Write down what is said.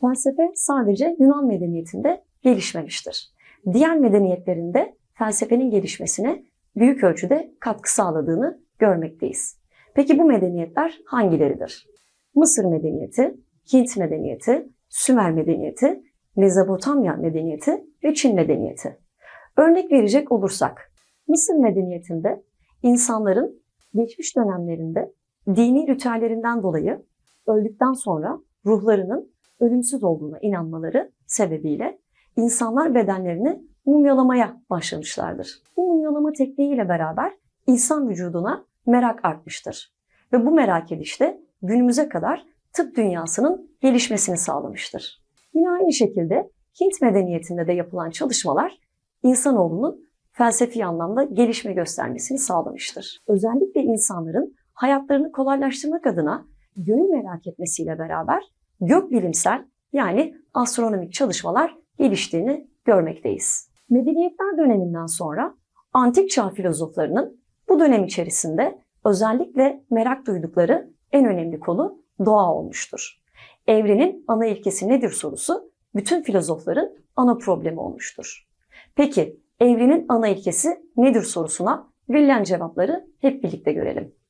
Felsefe sadece Yunan medeniyetinde gelişmemiştir. Diğer medeniyetlerinde felsefenin gelişmesine büyük ölçüde katkı sağladığını görmekteyiz. Peki bu medeniyetler hangileridir? Mısır medeniyeti, Hint medeniyeti, Sümer medeniyeti, Mezopotamya medeniyeti ve Çin medeniyeti. Örnek verecek olursak, Mısır medeniyetinde insanların geçmiş dönemlerinde dini ritüellerinden dolayı öldükten sonra ruhlarının ölümsüz olduğuna inanmaları sebebiyle insanlar bedenlerini mumyalamaya başlamışlardır. Bu mumyalama tekniğiyle beraber insan vücuduna merak artmıştır. Ve bu merak ediş de günümüze kadar tıp dünyasının gelişmesini sağlamıştır. Yine aynı şekilde Hint medeniyetinde de yapılan çalışmalar insanoğlunun felsefi anlamda gelişme göstermesini sağlamıştır. Özellikle insanların hayatlarını kolaylaştırmak adına gönül merak etmesiyle beraber gökbilimsel yani astronomik çalışmalar geliştiğini görmekteyiz. Medeniyetler döneminden sonra antik çağ filozoflarının bu dönem içerisinde özellikle merak duydukları en önemli konu doğa olmuştur. Evrenin ana ilkesi nedir sorusu bütün filozofların ana problemi olmuştur. Peki evrenin ana ilkesi nedir sorusuna verilen cevapları hep birlikte görelim.